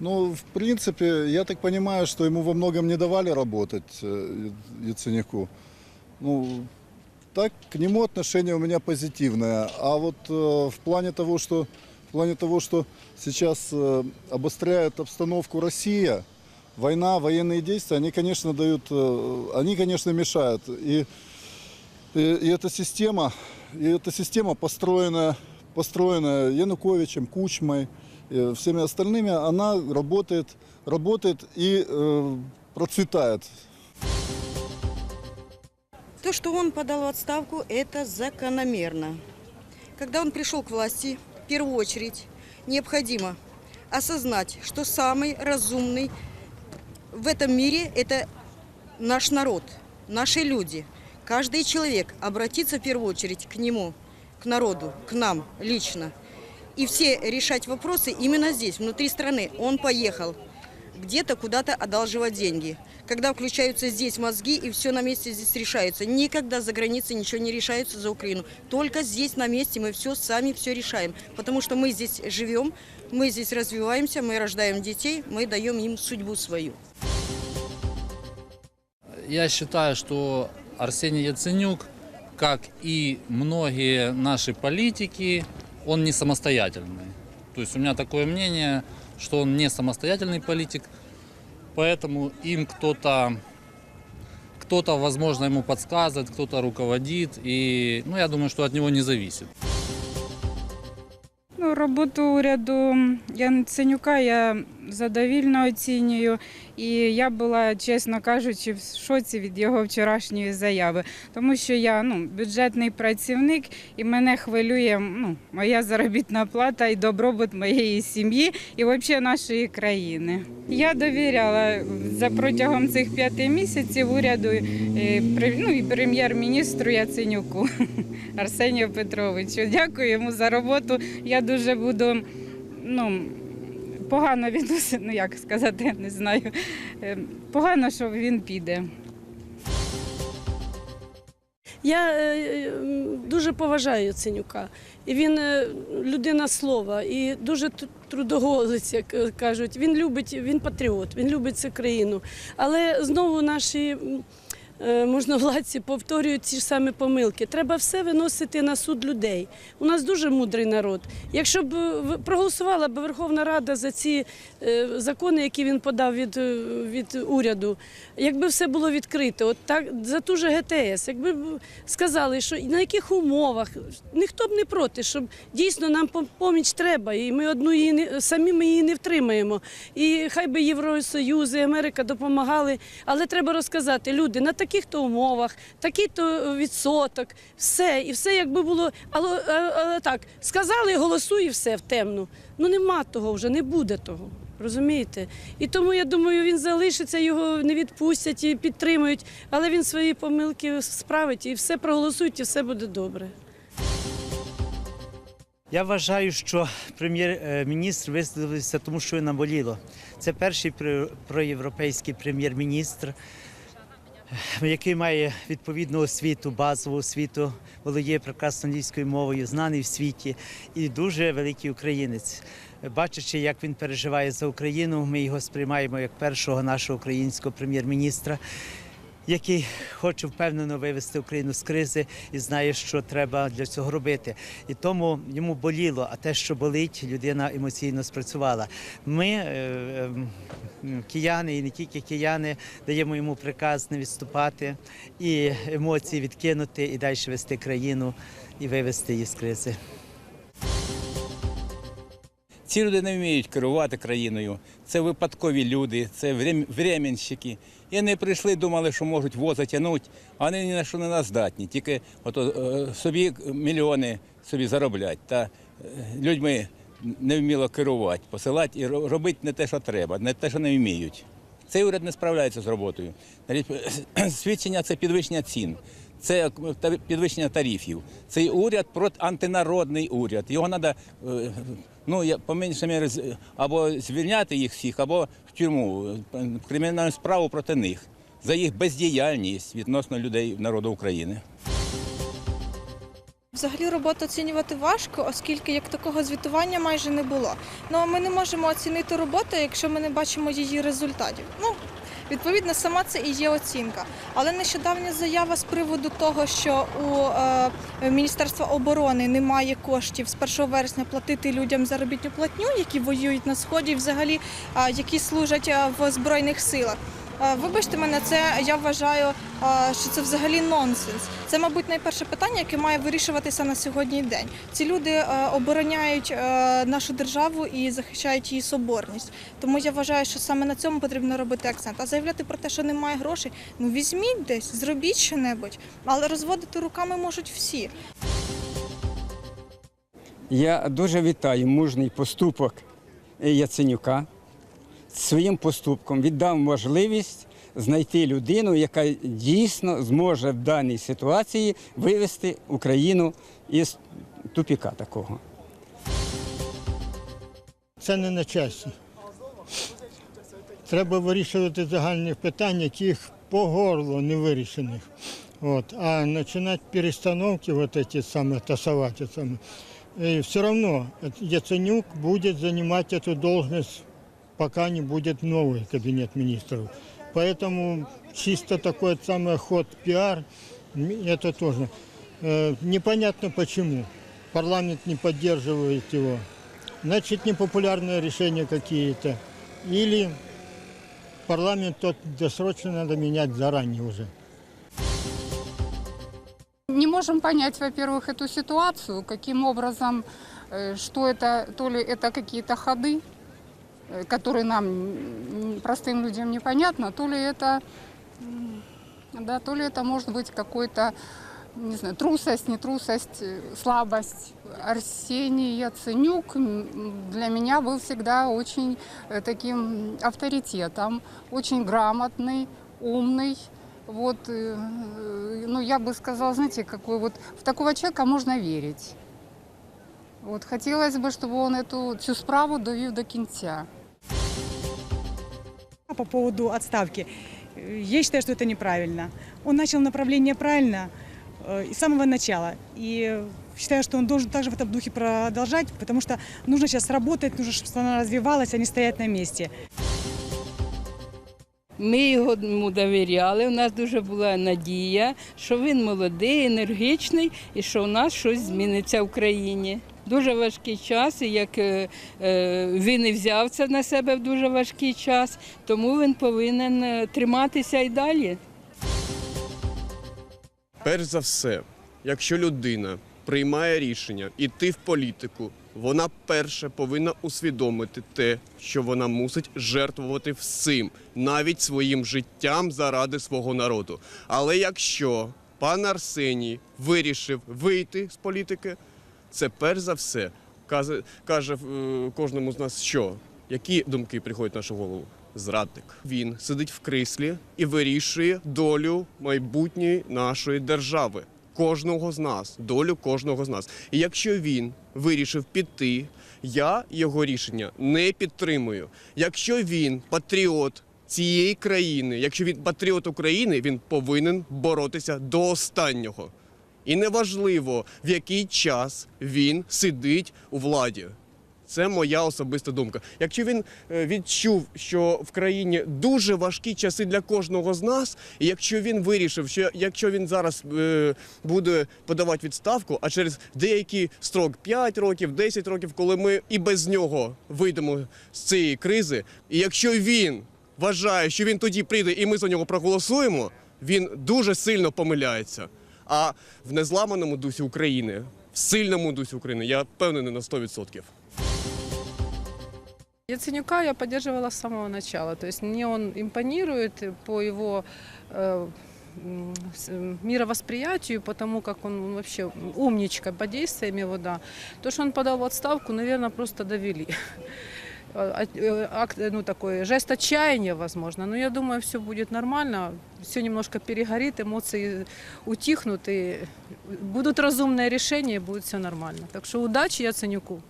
Ну, в принципе, я так понимаю, что ему во многом не давали работать э, Яценюку. Ну, так к нему отношение у меня позитивное. А вот э, в плане того, что в плане того, что сейчас э, обостряет обстановку Россия, война, военные действия, они, конечно, дают, э, они, конечно, мешают. И, и, и эта система, и эта система построена, построенная Януковичем, Кучмой, э, всеми остальными, она работает, работает и э, процветает. То, что он подал в отставку, это закономерно. Когда он пришел к власти, в первую очередь необходимо осознать, что самый разумный в этом мире – это наш народ, наши люди. Каждый человек обратиться в первую очередь к нему, к народу, к нам лично. И все решать вопросы именно здесь, внутри страны. Он поехал где-то куда-то одалживать деньги. Когда включаются здесь мозги и все на месте здесь решается. Никогда за границей ничего не решается за Украину. Только здесь на месте мы все сами все решаем. Потому что мы здесь живем, мы здесь развиваемся, мы рождаем детей, мы даем им судьбу свою. Я считаю, что Арсений Яценюк, как и многие наши политики, он не самостоятельный. То есть у меня такое мнение, что он не самостоятельный политик, поэтому им кто-то, кто-то, возможно, ему подсказывает, кто-то руководит, и ну, я думаю, что от него не зависит. Ну, роботу уряду Яценюка я задовільно оцінюю. І я була, чесно кажучи, в шоці від його вчорашньої заяви, тому що я ну, бюджетний працівник і мене хвилює ну, моя заробітна плата і добробут моєї сім'ї і взагалі нашої країни. Я довіряла за протягом цих п'яти місяців уряду е, ну, і прем'єр-міністру Яценюку Арсенію Петровичу. Дякую йому за роботу. Я дуже буду ну, погано відносити, ну як сказати, не знаю. Е, Погано, що він піде. Я е, дуже поважаю Яценюка. І він е, людина слова і дуже тр- трудоголець, як е, кажуть. Він любить, він патріот, він любить цю країну. Але знову наші е, можновладці повторюють ті ж самі помилки. Треба все виносити на суд людей. У нас дуже мудрий народ. Якщо б е, проголосувала б Верховна Рада за ці е, закони, які він подав від, е, від уряду, якби все було відкрито, от так за ту же ГТС, якби сказали, що на яких умовах ніхто б не проти, щоб дійсно нам поміч треба, і ми одну її не самі ми її не втримаємо. І хай би Євросоюз, і Америка допомагали, але треба розказати, люди на таких-то умовах, такий-то відсоток, все, і все якби було, але, але, але так, сказали, голосуй, і все в темну. Ну нема того вже, не буде того. Розумієте? І тому я думаю, він залишиться, його не відпустять і підтримують, але він свої помилки справить і все проголосують, і все буде добре. Я вважаю, що прем'єр-міністр висловився тому, що наболіло. Це перший проєвропейський прем'єр-міністр, який має відповідну освіту, базову освіту, володіє прекрасно англійською мовою, знаний в світі і дуже великий українець. Бачачи, як він переживає за Україну, ми його сприймаємо як першого нашого українського прем'єр-міністра який хоче впевнено вивести Україну з кризи і знає, що треба для цього робити. І тому йому боліло, а те, що болить, людина емоційно спрацювала. Ми, е, е, кияни, і не тільки кияни, даємо йому приказ не відступати і емоції відкинути, і далі вести країну і вивести її з кризи. Ці люди не вміють керувати країною. Це випадкові люди, це врем- временщики. І вони прийшли, думали, що можуть воза затягнути, а вони ні на що не наздатні. Тільки ото, е, собі мільйони собі зароблять. Та е, людьми не вміло керувати, посилати і робити не те, що треба, не те, що не вміють. Цей уряд не справляється з роботою. Е, Свідчення це підвищення цін. Це та- підвищення тарифів. Цей уряд проти антинародний уряд. Його треба ну, я, по меншій мірі або звільняти їх всіх, або в тюрму, е, кримінальну справу проти них за їх бездіяльність відносно людей народу України. Взагалі роботу оцінювати важко, оскільки як такого звітування майже не було. Ну ми не можемо оцінити роботу, якщо ми не бачимо її результатів. Ну відповідно, сама це і є оцінка. Але нещодавня заява з приводу того, що у е, Міністерства оборони немає коштів з 1 вересня платити людям заробітну платню, які воюють на сході, взагалі е, які служать е, в збройних силах. Е, Вибачте мене, це я вважаю, е, що це взагалі нонсенс. Це, мабуть, найперше питання, яке має вирішуватися на сьогодні день. Ці люди е, обороняють нашу державу і захищають її соборність. Тому я вважаю, що саме на цьому потрібно робити акцент. А заявляти про те, що немає грошей, ну візьміть десь, зробіть що-небудь, але розводити руками можуть всі. Я дуже вітаю мужний поступок Яценюка Своїм поступком віддав можливість знайти людину, яка дійсно зможе в даній ситуації вивести Україну із тупіка такого. Це не на часі. Треба вирішувати загальні питання, яких по горлу не вирішених. От. А починати перестановки, вот эти самые, тасовать, это самое, и все равно Яценюк будет занимать эту должность, пока не будет новый кабинет министров. Поэтому чисто такой самый ход пиар, это тоже э, непонятно почему. Парламент не поддерживает его. Значит, непопулярные решения какие-то. Или парламент тот досрочно надо менять заранее уже. Не можем понять, во-первых, эту ситуацию, каким образом, э, что это, то ли это какие-то ходы, э, которые нам, м, простым людям, непонятно, то ли это, м, да, то ли это может быть какой-то, не знаю, трусость, не трусость, э, слабость. Арсений Яценюк м, для меня был всегда очень э, таким авторитетом, очень грамотный, умный. Вот, э, э, ну, я бы сказала, знаете, какой вот в такого человека можно верить. Вот хотелось бы, чтобы он эту цю справу довів до кінця. По поводу отставки. Э, Я считаю, что это неправильно. Он начал направление правильно э, с самого начала. И э, считаю, что он должен также в этом духе продолжать, потому что нужно сейчас работать, нужно, чтобы страна развивалась, а не стоять на месте. Ми його йому довіряли. У нас дуже була надія, що він молодий, енергічний і що у нас щось зміниться в країні. Дуже важкий час, і як е, е, він і взяв це на себе в дуже важкий час, тому він повинен е, триматися і далі. Перш за все, якщо людина приймає рішення йти в політику, вона перше повинна усвідомити те, що вона мусить жертвувати всім, навіть своїм життям заради свого народу. Але якщо пан Арсеній вирішив вийти з політики, це перш за все каже, каже е, кожному з нас, що які думки приходять в нашу голову. Зрадник. Він сидить в кріслі і вирішує долю майбутньої нашої держави. Кожного з нас, долю кожного з нас. І якщо він вирішив піти, я його рішення не підтримую. Якщо він патріот цієї країни, якщо він патріот України, він повинен боротися до останнього. І неважливо, в який час він сидить у владі. Це моя особиста думка. Якщо він е, відчув, що в країні дуже важкі часи для кожного з нас, і якщо він вирішив, що якщо він зараз е, буде подавати відставку, а через деякий строк 5 років, 10 років, коли ми і без нього вийдемо з цієї кризи, і якщо він вважає, що він тоді прийде і ми за нього проголосуємо, він дуже сильно помиляється. А в незламаному дусі України, в сильному дусі України, я впевнений на 100%. Яценюка я поддерживала с самого начала. То есть мне он импонирует по его э, мировосприятию, потому как он вообще умничка по действиям его, да. То, что он подал в отставку, наверное, просто довели. А- э, Акт, э, ну, такой жест отчаяния, возможно. Но я думаю, все будет нормально. Все немножко перегорит, эмоции утихнут, и будут разумные решения, и будет все нормально. Так что удачи Яценюку.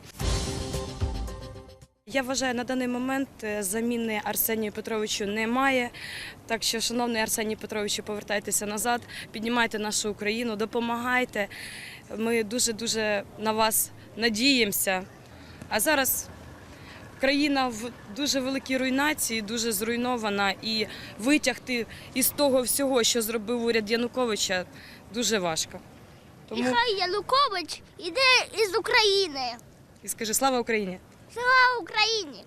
Я вважаю, на даний момент е, заміни Арсенію Петровичу немає. Так що, шановний Арсеній Петровичу, повертайтеся назад, піднімайте нашу Україну, допомагайте. Ми дуже дуже на вас надіємося. А зараз країна в дуже великій руйнації, дуже зруйнована, і витягти із того всього, що зробив уряд Януковича, дуже важко. Тому Нехай Янукович іде із України. і скажи слава Україні! Слава Україні!